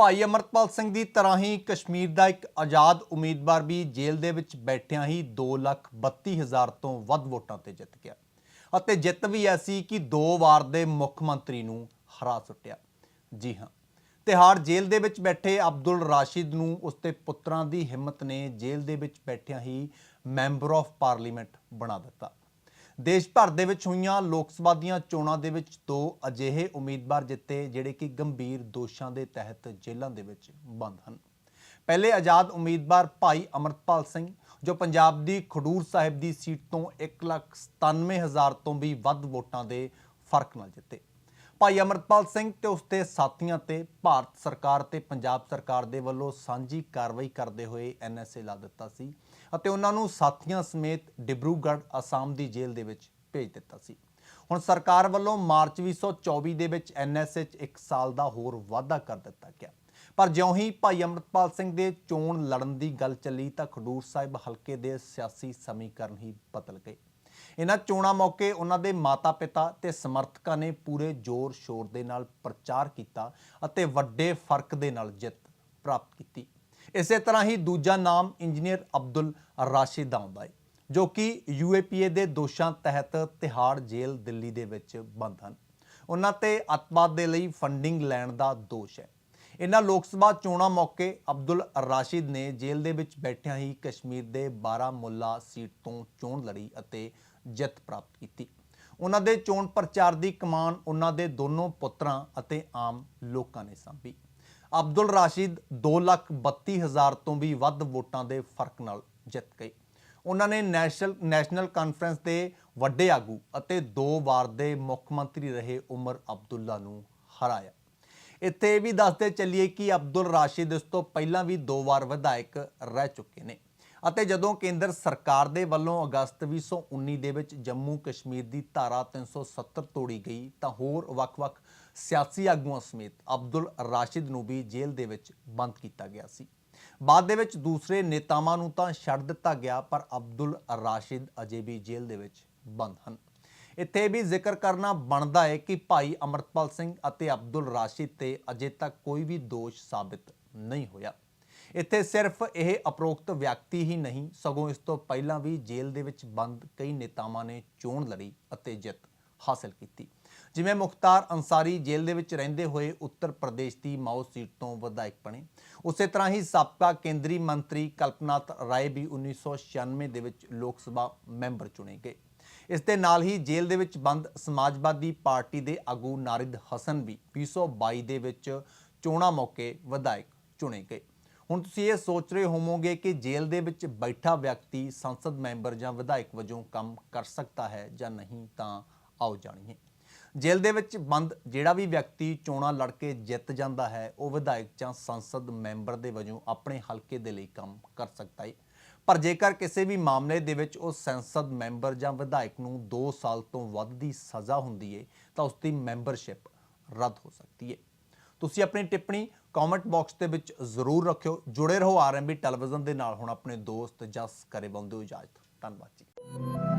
ਭਾਈ ਅਮਰਪਾਲ ਸਿੰਘ ਦੀ ਤਰ੍ਹਾਂ ਹੀ ਕਸ਼ਮੀਰ ਦਾ ਇੱਕ ਆਜ਼ਾਦ ਉਮੀਦਵਾਰ ਵੀ ਜੇਲ੍ਹ ਦੇ ਵਿੱਚ ਬੈਠਿਆਂ ਹੀ 232000 ਤੋਂ ਵੱਧ ਵੋਟਾਂ ਤੇ ਜਿੱਤ ਗਿਆ। ਅਤੇ ਜਿੱਤ ਵੀ ਐਸੀ ਕਿ ਦੋ ਵਾਰ ਦੇ ਮੁੱਖ ਮੰਤਰੀ ਨੂੰ ਹਰਾ ਸੁੱਟਿਆ। ਜੀ ਹਾਂ, ਤਿਹਾੜ ਜੇਲ੍ਹ ਦੇ ਵਿੱਚ ਬੈਠੇ ਅਬਦੁਲ ਰਾਸ਼ਿਦ ਨੂੰ ਉਸਦੇ ਪੁੱਤਰਾਂ ਦੀ ਹਿੰਮਤ ਨੇ ਜੇਲ੍ਹ ਦੇ ਵਿੱਚ ਬੈਠਿਆਂ ਹੀ ਮੈਂਬਰ ਆਫ ਪਾਰਲੀਮੈਂਟ ਬਣਾ ਦਿੱਤਾ। ਦੇਸ਼ ਭਰ ਦੇ ਵਿੱਚ ਹੋਈਆਂ ਲੋਕ ਸਭਾ ਦੀਆਂ ਚੋਣਾਂ ਦੇ ਵਿੱਚ ਦੋ ਅਜਿਹੇ ਉਮੀਦਵਾਰ ਜਿੱਤੇ ਜਿਹੜੇ ਕਿ ਗੰਭੀਰ ਦੋਸ਼ਾਂ ਦੇ ਤਹਿਤ ਜੇਲ੍ਹਾਂ ਦੇ ਵਿੱਚ ਬੰਦ ਹਨ। ਪਹਿਲੇ ਆਜ਼ਾਦ ਉਮੀਦਵਾਰ ਭਾਈ ਅਮਰਪਾਲ ਸਿੰਘ, ਜੋ ਪੰਜਾਬ ਦੀ ਖਡੂਰ ਸਾਹਿਬ ਦੀ ਸੀਟ ਤੋਂ 197000 ਤੋਂ ਵੀ ਵੱਧ ਵੋਟਾਂ ਦੇ ਫ਼ਰਕ ਨਾਲ ਜਿੱਤੇ। ਭਾਈ ਅਮਰਪਾਲ ਸਿੰਘ ਤੇ ਉਸਦੇ ਸਾਥੀਆਂ ਤੇ ਭਾਰਤ ਸਰਕਾਰ ਤੇ ਪੰਜਾਬ ਸਰਕਾਰ ਦੇ ਵੱਲੋਂ ਸਾਂਝੀ ਕਾਰਵਾਈ ਕਰਦੇ ਹੋਏ ਐਨਐਸਏ ਲਾ ਦਿੱਤਾ ਸੀ ਅਤੇ ਉਹਨਾਂ ਨੂੰ ਸਾਥੀਆਂ ਸਮੇਤ ਡਿਬਰੂਗੜ੍ਹ, ਅਸਾਮ ਦੀ ਜੇਲ੍ਹ ਦੇ ਵਿੱਚ ਭੇਜ ਦਿੱਤਾ ਸੀ। ਹੁਣ ਸਰਕਾਰ ਵੱਲੋਂ ਮਾਰਚ 2024 ਦੇ ਵਿੱਚ ਐਨਐਸਏ 'ਚ 1 ਸਾਲ ਦਾ ਹੋਰ ਵਾਧਾ ਕਰ ਦਿੱਤਾ ਗਿਆ। ਪਰ ਜਿਉਂ ਹੀ ਭਾਈ ਅਮਰਪਾਲ ਸਿੰਘ ਦੇ ਚੋਣ ਲੜਨ ਦੀ ਗੱਲ ਚੱਲੀ ਤਾਂ ਖਡੂਰ ਸਾਹਿਬ ਹਲਕੇ ਦੇ ਸਿਆਸੀ ਸਮੀਕਰਨ ਹੀ ਬਦਲ ਗਏ। ਇਹਨਾਂ ਚੋਣਾਂ ਮੌਕੇ ਉਹਨਾਂ ਦੇ ਮਾਤਾ-ਪਿਤਾ ਤੇ ਸਮਰਥਕਾਂ ਨੇ ਪੂਰੇ ਜ਼ੋਰ-ਸ਼ੋਰ ਦੇ ਨਾਲ ਪ੍ਰਚਾਰ ਕੀਤਾ ਅਤੇ ਵੱਡੇ ਫ਼ਰਕ ਦੇ ਨਾਲ ਜਿੱਤ ਪ੍ਰਾਪਤ ਕੀਤੀ। ਇਸੇ ਤਰ੍ਹਾਂ ਹੀ ਦੂਜਾ ਨਾਮ ਇੰਜੀਨੀਅਰ ਅਬਦੁਲ ਰਾਸ਼ਿਦ ਆਉਂਦਾ ਹੈ ਜੋ ਕਿ ਯੂਏਪੀਏ ਦੇ ਦੋਸ਼ਾਂ ਤਹਿਤ ਤਿਹਾੜ ਜੇਲ੍ਹ ਦਿੱਲੀ ਦੇ ਵਿੱਚ ਬੰਦ ਹਨ। ਉਹਨਾਂ ਤੇ ਅੱਤਵਾਦ ਦੇ ਲਈ ਫੰਡਿੰਗ ਲੈਣ ਦਾ ਦੋਸ਼ ਹੈ। ਇਹਨਾਂ ਲੋਕ ਸਭਾ ਚੋਣਾਂ ਮੌਕੇ ਅਬਦੁਲ ਰਾਸ਼ਿਦ ਨੇ ਜੇਲ੍ਹ ਦੇ ਵਿੱਚ ਬੈਠਿਆਂ ਹੀ ਕਸ਼ਮੀਰ ਦੇ ਬਾਰਾਮੁੱਲਾ ਸੀਟ ਤੋਂ ਚੋਣ ਲੜੀ ਅਤੇ ਜਿੱਤ ਪ੍ਰਾਪਤ ਕੀਤੀ। ਉਹਨਾਂ ਦੇ ਚੋਣ ਪ੍ਰਚਾਰ ਦੀ ਕਮਾਨ ਉਹਨਾਂ ਦੇ ਦੋਨੋਂ ਪੁੱਤਰਾਂ ਅਤੇ ਆਮ ਲੋਕਾਂ ਨੇ ਸੰਭੀ। ਅਬਦੁਲ ਰਾਸ਼ਿਦ 232000 ਤੋਂ ਵੀ ਵੱਧ ਵੋਟਾਂ ਦੇ ਫ਼ਰਕ ਨਾਲ ਜਿੱਤ ਗਏ। ਉਹਨਾਂ ਨੇ ਨੈਸ਼ਨਲ ਨੈਸ਼ਨਲ ਕਾਨਫਰੰਸ ਦੇ ਵੱਡੇ ਆਗੂ ਅਤੇ ਦੋ ਵਾਰ ਦੇ ਮੁੱਖ ਮੰਤਰੀ ਰਹੇ ਉਮਰ ਅਬਦੁੱਲਾ ਨੂੰ ਹਰਾਇਆ। ਇੱਥੇ ਇਹ ਵੀ ਦੱਸਦੇ ਚੱਲੀਏ ਕਿ ਅਬਦੁਲ ਰਾਸ਼ਿਦ ਇਸ ਤੋਂ ਪਹਿਲਾਂ ਵੀ ਦੋ ਵਾਰ ਵਿਧਾਇਕ ਰਹਿ ਚੁੱਕੇ ਨੇ। ਅਤੇ ਜਦੋਂ ਕੇਂਦਰ ਸਰਕਾਰ ਦੇ ਵੱਲੋਂ ਅਗਸਤ 2019 ਦੇ ਵਿੱਚ ਜੰਮੂ ਕਸ਼ਮੀਰ ਦੀ ਧਾਰਾ 370 ਤੋੜੀ ਗਈ, ਤਾਂ ਹੋਰ ਵੱਖ-ਵੱਖ ਸਿਆਸੀ ਆਗੂਆਂ ਸਮੇਤ ਅਬਦੁਲ ਰਾਸ਼ਿਦ ਨੂੰ ਵੀ ਜੇਲ੍ਹ ਦੇ ਵਿੱਚ ਬੰਦ ਕੀਤਾ ਗਿਆ ਸੀ। ਬਾਅਦ ਦੇ ਵਿੱਚ ਦੂਸਰੇ ਨੇਤਾਵਾਂ ਨੂੰ ਤਾਂ ਛੱਡ ਦਿੱਤਾ ਗਿਆ, ਪਰ ਅਬਦੁਲ ਰਾਸ਼ਿਦ ਅਜੇ ਵੀ ਜੇਲ੍ਹ ਦੇ ਵਿੱਚ ਬੰਦ ਹਨ। ਇੱਥੇ ਵੀ ਜ਼ਿਕਰ ਕਰਨਾ ਬਣਦਾ ਹੈ ਕਿ ਭਾਈ ਅਮਰਤਪਾਲ ਸਿੰਘ ਅਤੇ ਅਬਦੁਲ ਰਾਸ਼ਿਦ ਤੇ ਅਜੇ ਤੱਕ ਕੋਈ ਵੀ ਦੋਸ਼ ਸਾਬਿਤ ਨਹੀਂ ਹੋਇਆ। ਇੱਥੇ ਸਿਰਫ ਇਹ ਅਪਰੋਕਤ ਵਿਅਕਤੀ ਹੀ ਨਹੀਂ, ਸਗੋਂ ਇਸ ਤੋਂ ਪਹਿਲਾਂ ਵੀ ਜੇਲ੍ਹ ਦੇ ਵਿੱਚ ਬੰਦ ਕਈ ਨੇਤਾਵਾਂ ਨੇ ਚੋਣ ਲੜੀ ਅਤੇ ਜਿੱਤ ਹਾਸਲ ਕੀਤੀ। ਜਿਵੇਂ ਮੁਖਤਾਰ ਅੰਸਾਰੀ ਜੇਲ੍ਹ ਦੇ ਵਿੱਚ ਰਹਿੰਦੇ ਹੋਏ ਉੱਤਰ ਪ੍ਰਦੇਸ਼ ਦੀ ਮਾਓ ਸੀਟ ਤੋਂ ਵਿਧਾਇਕ ਬਣੇ। ਉਸੇ ਤਰ੍ਹਾਂ ਹੀ ਸਾਬਕਾ ਕੇਂਦਰੀ ਮੰਤਰੀ ਕਲਪਨਾਥ ਰਾਏ ਵੀ 1996 ਦੇ ਵਿੱਚ ਲੋਕ ਸਭਾ ਮੈਂਬਰ ਚੁਣੇ ਗਏ। ਇਸ ਦੇ ਨਾਲ ਹੀ ਜੇਲ੍ਹ ਦੇ ਵਿੱਚ ਬੰਦ ਸਮਾਜਵਾਦੀ ਪਾਰਟੀ ਦੇ ਆਗੂ ਨਾਰਿਦ ਹਸਨ ਵੀ 2022 ਦੇ ਵਿੱਚ ਚੋਣਾਂ ਮੌਕੇ ਵਿਧਾਇਕ ਚੁਣੇ ਗਏ। ਹੁਣ ਤੁਸੀਂ ਇਹ ਸੋਚ ਰਹੇ ਹੋਵੋਗੇ ਕਿ ਜੇਲ੍ਹ ਦੇ ਵਿੱਚ ਬੈਠਾ ਵਿਅਕਤੀ ਸੰਸਦ ਮੈਂਬਰ ਜਾਂ ਵਿਧਾਇਕ ਵਜੋਂ ਕੰਮ ਕਰ ਸਕਦਾ ਹੈ ਜਾਂ ਨਹੀਂ, ਤਾਂ ਆਓ ਜਾਣੀਏ। ਜੇਲ੍ਹ ਦੇ ਵਿੱਚ ਬੰਦ ਜਿਹੜਾ ਵੀ ਵਿਅਕਤੀ ਚੋਣਾਂ ਲੜ ਕੇ ਜਿੱਤ ਜਾਂਦਾ ਹੈ, ਉਹ ਵਿਧਾਇਕ ਜਾਂ ਸੰਸਦ ਮੈਂਬਰ ਦੇ ਵਜੋਂ ਆਪਣੇ ਹਲਕੇ ਦੇ ਲਈ ਕੰਮ ਕਰ ਸਕਦਾ ਹੈ। ਪਰ ਜੇਕਰ ਕਿਸੇ ਵੀ ਮਾਮਲੇ ਦੇ ਵਿੱਚ ਉਹ ਸੰਸਦ ਮੈਂਬਰ ਜਾਂ ਵਿਧਾਇਕ ਨੂੰ 2 ਸਾਲ ਤੋਂ ਵੱਧ ਦੀ ਸਜ਼ਾ ਹੁੰਦੀ ਹੈ ਤਾਂ ਉਸ ਦੀ ਮੈਂਬਰਸ਼ਿਪ ਰੱਦ ਹੋ ਸਕਦੀ ਹੈ ਤੁਸੀਂ ਆਪਣੀ ਟਿੱਪਣੀ ਕਮੈਂਟ ਬਾਕਸ ਦੇ ਵਿੱਚ ਜ਼ਰੂਰ ਰੱਖਿਓ। ਜੁੜੇ ਰਹੋ ਆਰਐਮਬੀ ਟੈਲੀਵਿਜ਼ਨ ਦੇ ਨਾਲ। ਹੁਣ ਆਪਣੇ ਦੋਸਤ ਜਸ ਕਰੇ ਬੰਦੂ ਇਜਾਜ਼ਤ। ਧੰਨਵਾਦ ਜੀ।